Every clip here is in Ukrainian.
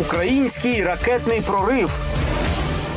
Український ракетний прорив.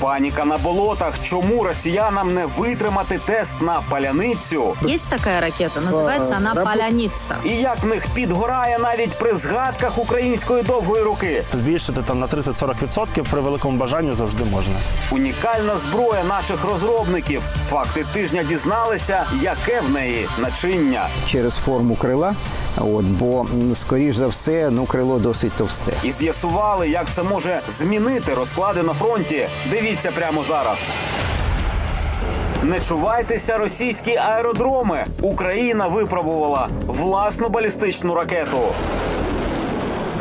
Паніка на болотах. Чому росіянам не витримати тест на паляницю? Есть такая ракета, называется она рабо- «Поляница». І як в них підгорає навіть при згадках української довгої руки. Збільшити там на 30-40% при великому бажанні завжди можна. Унікальна зброя наших розробників. Факти тижня дізналися, яке в неї начиння. через форму крила. От, бо, скоріш за все, ну, крило досить товсте. І з'ясували, як це може змінити розклади на фронті. Дивіться прямо зараз. Не чувайтеся російські аеродроми. Україна випробувала власну балістичну ракету.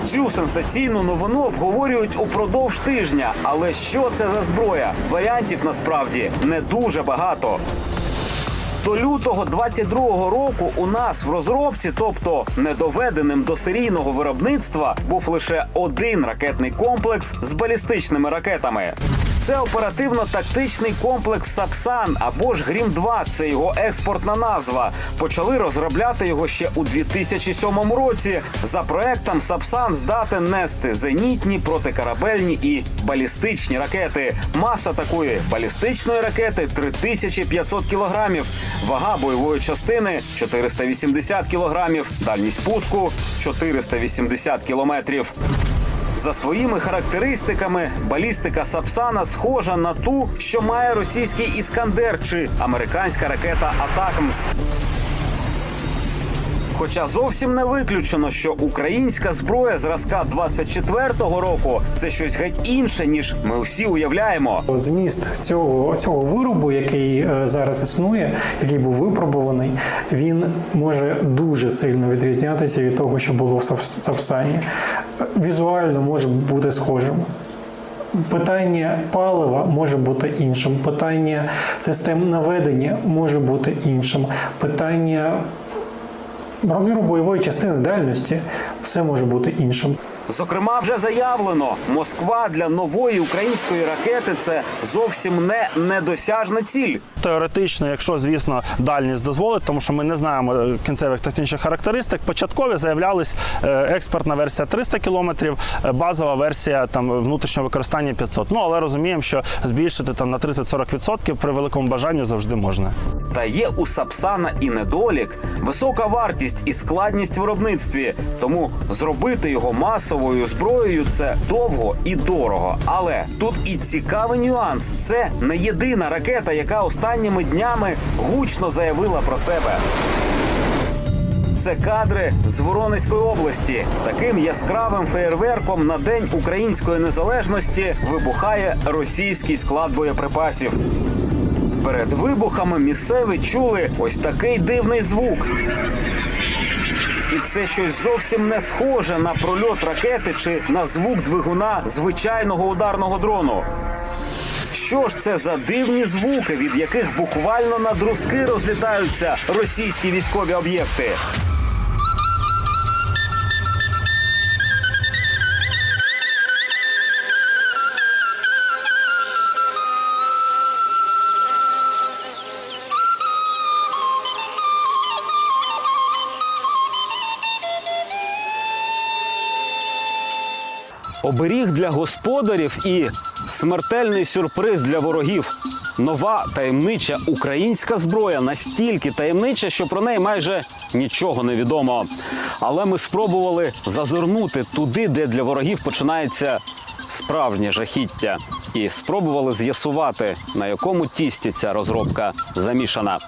Цю сенсаційну новину обговорюють упродовж тижня. Але що це за зброя? Варіантів насправді не дуже багато. До лютого 22-го року у нас в розробці, тобто недоведеним до серійного виробництва, був лише один ракетний комплекс з балістичними ракетами. Це оперативно-тактичний комплекс Сапсан або ж Грім 2 це його експортна назва. Почали розробляти його ще у 2007 році. За проектом Сапсан здатен нести зенітні, протикорабельні і балістичні ракети. Маса такої балістичної ракети 3500 кілограмів. Вага бойової частини 480 кілограмів. Дальність пуску 480 кілометрів. За своїми характеристиками, балістика Сапсана схожа на ту, що має російський іскандер чи американська ракета Атакмс. Хоча зовсім не виключено, що українська зброя зразка 24-го року це щось геть інше, ніж ми усі уявляємо. Зміст цього, цього виробу, який е, зараз існує, який був випробуваний, він може дуже сильно відрізнятися від того, що було в Сапсані. Візуально може бути схожим. Питання палива може бути іншим, питання систем наведення може бути іншим, питання розміру бойової частини дальності все може бути іншим. Зокрема, вже заявлено, Москва для нової української ракети це зовсім не недосяжна ціль. Теоретично, якщо звісно дальність дозволить, тому що ми не знаємо е, кінцевих технічних характеристик. Початкові заявлялись е, експертна версія 300 кілометрів, е, базова версія там внутрішнього використання 500. Ну але розуміємо, що збільшити там на 30-40% при великому бажанні завжди можна. Та є у Сапсана і недолік, висока вартість і складність в виробництві. Тому зробити його масовою зброєю це довго і дорого. Але тут і цікавий нюанс: це не єдина ракета, яка останніми днями гучно заявила про себе. Це кадри з Воронезької області. Таким яскравим феєрверком на день української незалежності вибухає російський склад боєприпасів. Перед вибухами місцеві чули ось такий дивний звук. І це щось зовсім не схоже на прольот ракети чи на звук двигуна звичайного ударного дрону. Що ж це за дивні звуки, від яких буквально на друзки розлітаються російські військові об'єкти? Оберіг для господарів і смертельний сюрприз для ворогів. Нова таємнича українська зброя настільки таємнича, що про неї майже нічого не відомо. Але ми спробували зазирнути туди, де для ворогів починається справжнє жахіття, і спробували з'ясувати, на якому тісті ця розробка замішана.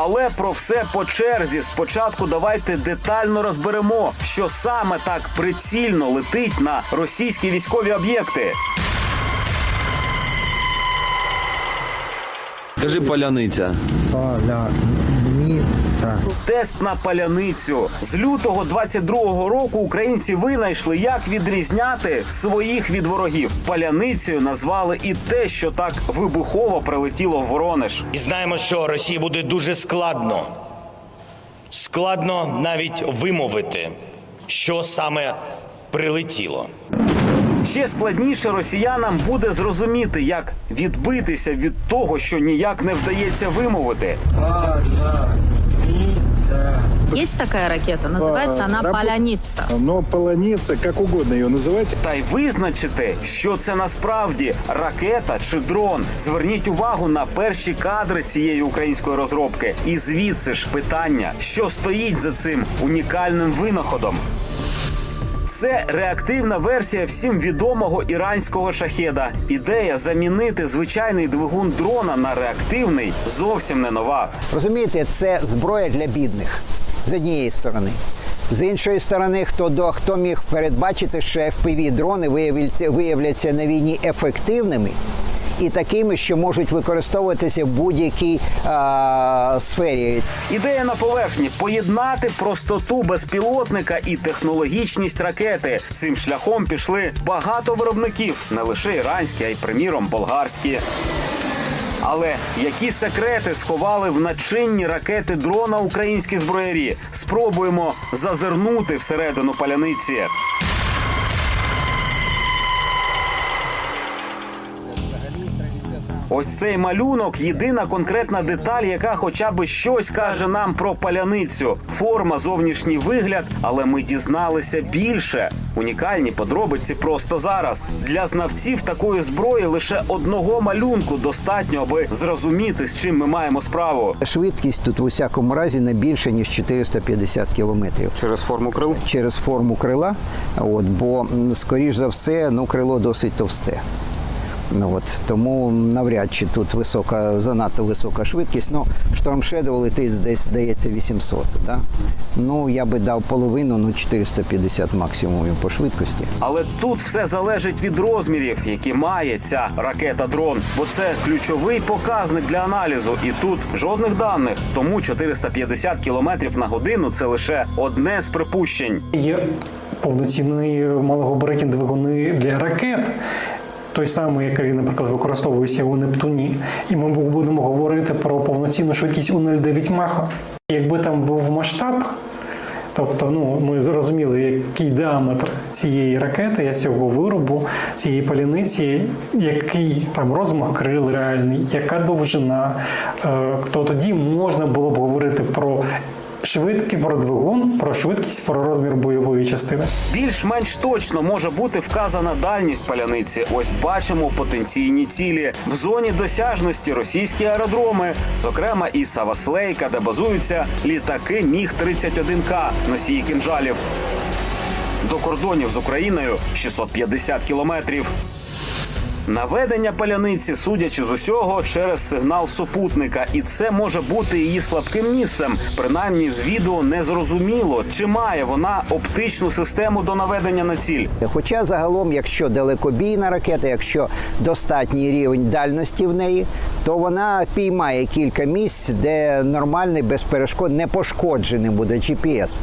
Але про все по черзі. Спочатку давайте детально розберемо, що саме так прицільно летить на російські військові об'єкти. Кажи поляниця. Поляниця. Тест на паляницю з лютого 22-го року українці винайшли, як відрізняти своїх від ворогів. Паляницею назвали і те, що так вибухово прилетіло в Воронеж. І знаємо, що Росії буде дуже складно. Складно навіть вимовити, що саме прилетіло. Ще складніше росіянам буде зрозуміти, як відбитися від того, що ніяк не вдається вимовити. Есть такая ракета, называется она рабо- «Поляница». Но полоница, как угодно ее называйте. Та й визначити, що це насправді ракета чи дрон. Зверніть увагу на перші кадри цієї української розробки. І звідси ж питання, що стоїть за цим унікальним винаходом. Це реактивна версія всім відомого іранського шахеда. Ідея замінити звичайний двигун дрона на реактивний зовсім не нова. Розумієте, це зброя для бідних з однієї сторони. З іншої сторони, хто до хто міг передбачити, що fpv дрони виявляться, на війні ефективними і такими, що можуть використовуватися в будь-якій сфері. Ідея на поверхні поєднати простоту безпілотника і технологічність ракети. Цим шляхом пішли багато виробників, не лише іранські, а й приміром болгарські. Але які секрети сховали в начинні ракети дрона українські зброярі? Спробуємо зазирнути всередину паляниці. Ось цей малюнок єдина конкретна деталь, яка хоча б щось каже нам про паляницю. Форма, зовнішній вигляд, але ми дізналися більше. Унікальні подробиці просто зараз. Для знавців такої зброї лише одного малюнку достатньо, аби зрозуміти, з чим ми маємо справу. Швидкість тут в усякому разі не більше ніж 450 кілометрів. Через форму крил. через форму крила, от, бо, скоріш за все, ну, крило досить товсте. Ну, от, тому навряд чи тут висока, занадто висока швидкість. Ну, Storm Shadow летить десь, здається, 800. Да? Ну, я би дав половину, ну 450 максимум по швидкості. Але тут все залежить від розмірів, які має ця ракета-дрон, бо це ключовий показник для аналізу. І тут жодних даних. Тому 450 км на годину це лише одне з припущень. Є повноцінні малогабаритні двигуни для ракет. Той самий, який, наприклад, використовується у Нептуні, і ми будемо говорити про повноцінну швидкість у 0,9 Маха. Якби там був масштаб, тобто ну, ми зрозуміли, який діаметр цієї ракети, цього виробу, цієї паляниці, який там розмах крил реальний, яка довжина, е, то тоді можна було б швидкість, про двигун, про швидкість, про розмір бойової частини. Більш-менш точно може бути вказана дальність паляниці. Ось бачимо потенційні цілі в зоні досяжності російські аеродроми, зокрема і Саваслейка, де базуються літаки Міг 31 к носії кінжалів. До кордонів з Україною 650 кілометрів. Наведення паляниці, судячи з усього, через сигнал супутника, і це може бути її слабким місцем. Принаймні з відео не зрозуміло, чи має вона оптичну систему до наведення на ціль. Хоча загалом, якщо далекобійна ракета, якщо достатній рівень дальності в неї, то вона піймає кілька місць, де нормальний безперешкод не пошкоджений буде GPS.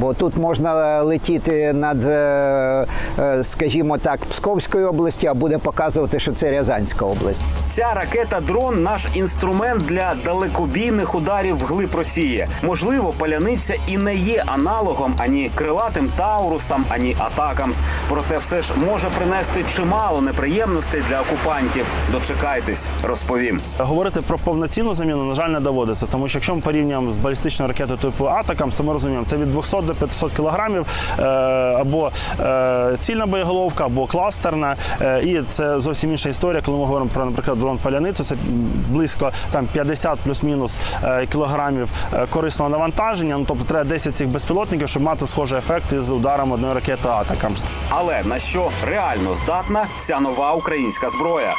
Бо тут можна летіти над, е, е, скажімо так, Псковською областю, а буде показувати, що це Рязанська область. Ця ракета дрон наш інструмент для далекобійних ударів вглиб Росії. Можливо, паляниця і не є аналогом ані крилатим таурусам, ані атакамс. Проте все ж може принести чимало неприємностей для окупантів. Дочекайтесь, розповім. Говорити про повноцінну заміну, на жаль, не доводиться, тому що якщо ми порівнюємо з балістичною ракетою типу Атакамс, то ми розуміємо, це від 200 до 500 кілограмів е, або е, цільна боєголовка, або кластерна. Е, і це зовсім інша історія, коли ми говоримо про, наприклад, дрон паляницю, це близько там 50 плюс-мінус кілограмів корисного навантаження. Ну тобто треба 10 цих безпілотників, щоб мати схожий ефект із ударом одної ракети Атакамс. Але на що реально здатна ця нова українська зброя?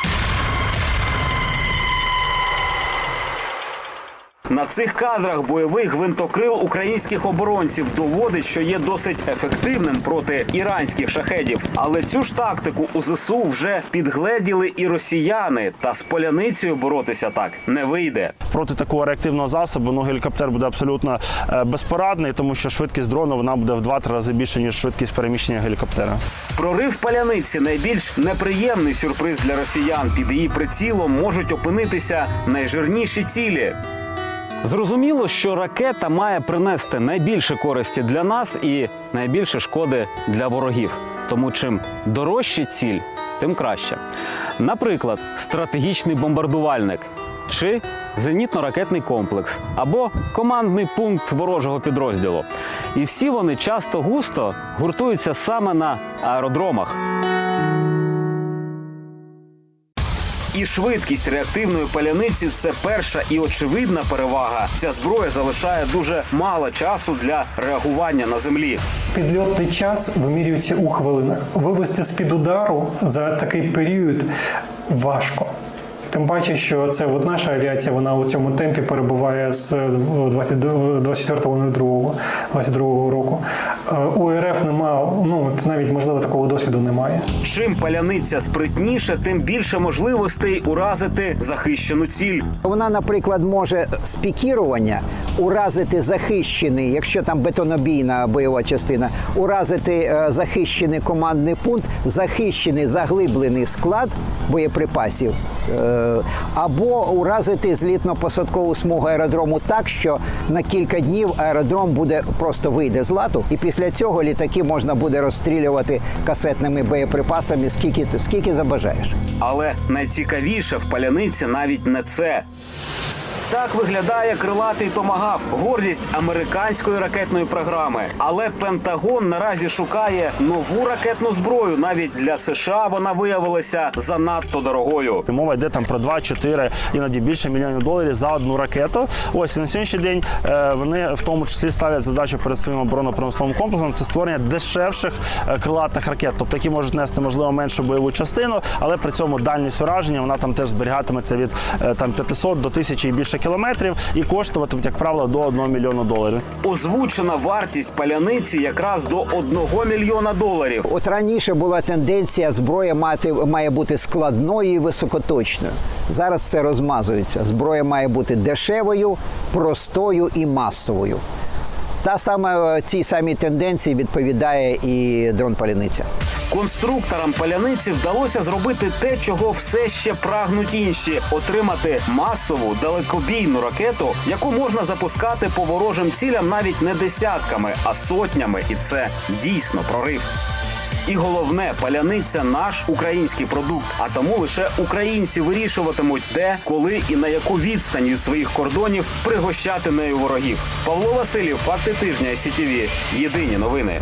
На цих кадрах бойовий гвинтокрил українських оборонців доводить, що є досить ефективним проти іранських шахедів. Але цю ж тактику у ЗСУ вже підгледіли і росіяни. Та з поляницею боротися так не вийде. проти такого реактивного засобу ну, гелікоптер буде абсолютно е, безпорадний, тому що швидкість дрону вона буде в 2-3 рази більше, ніж швидкість переміщення гелікоптера. Прорив паляниці найбільш неприємний сюрприз для росіян. Під її прицілом можуть опинитися найжирніші цілі. Зрозуміло, що ракета має принести найбільше користі для нас і найбільше шкоди для ворогів. Тому чим дорожче ціль, тим краще. Наприклад, стратегічний бомбардувальник чи зенітно-ракетний комплекс або командний пункт ворожого підрозділу. І всі вони часто густо гуртуються саме на аеродромах. І швидкість реактивної паляниці це перша і очевидна перевага. Ця зброя залишає дуже мало часу для реагування на землі. Підльотний час вимірюється у хвилинах. Вивести з-під удару за такий період важко. Тим паче, що це от наша авіація, вона у цьому темпі перебуває з 24.02 22 року. Е, У РФ немає, ну навіть можливо такого досвіду немає. Чим паляниця спритніша, тим більше можливостей уразити захищену ціль. Вона, наприклад, може з пікірування уразити захищений, якщо там бетонобійна бойова частина, уразити е, захищений командний пункт, захищений заглиблений склад боєприпасів, е, або уразити злітно-посадкову смугу аеродрому так, що на кілька днів аеродром буде просто вийде з лату, і після цього літаки можна буде розстрілювати касетними боєприпасами скільки, скільки забажаєш. Але найцікавіше в паляниці навіть не це. Так виглядає крилатий томагав, гордість американської ракетної програми. Але Пентагон наразі шукає нову ракетну зброю. Навіть для США вона виявилася занадто дорогою. Мова йде там про 2-4, іноді більше мільйонів доларів за одну ракету. Ось на сьогоднішній день е, вони в тому числі ставлять задачу перед своїм оборонно-промисловим комплексом це створення дешевших е, крилатих ракет, тобто які можуть нести можливо меншу бойову частину, але при цьому дальність ураження вона там теж зберігатиметься від е, там 500 до 1000 і більше кілометрів і коштуватиме, як правило, до 1 мільйона доларів. Озвучена вартість паляниці якраз до 1 мільйона доларів. От раніше була тенденція зброя мати має бути складною і високоточною. Зараз це розмазується. Зброя має бути дешевою, простою і масовою. Та саме е, цій самій тенденції відповідає і дрон паляниця. Конструкторам паляниці вдалося зробити те, чого все ще прагнуть інші отримати масову далекобійну ракету, яку можна запускати по ворожим цілям навіть не десятками, а сотнями, і це дійсно прорив. І головне, паляниця наш український продукт. А тому лише українці вирішуватимуть, де, коли і на яку відстань від своїх кордонів пригощати нею ворогів. Павло Василів, факти тижня СІТІВІ. Єдині новини.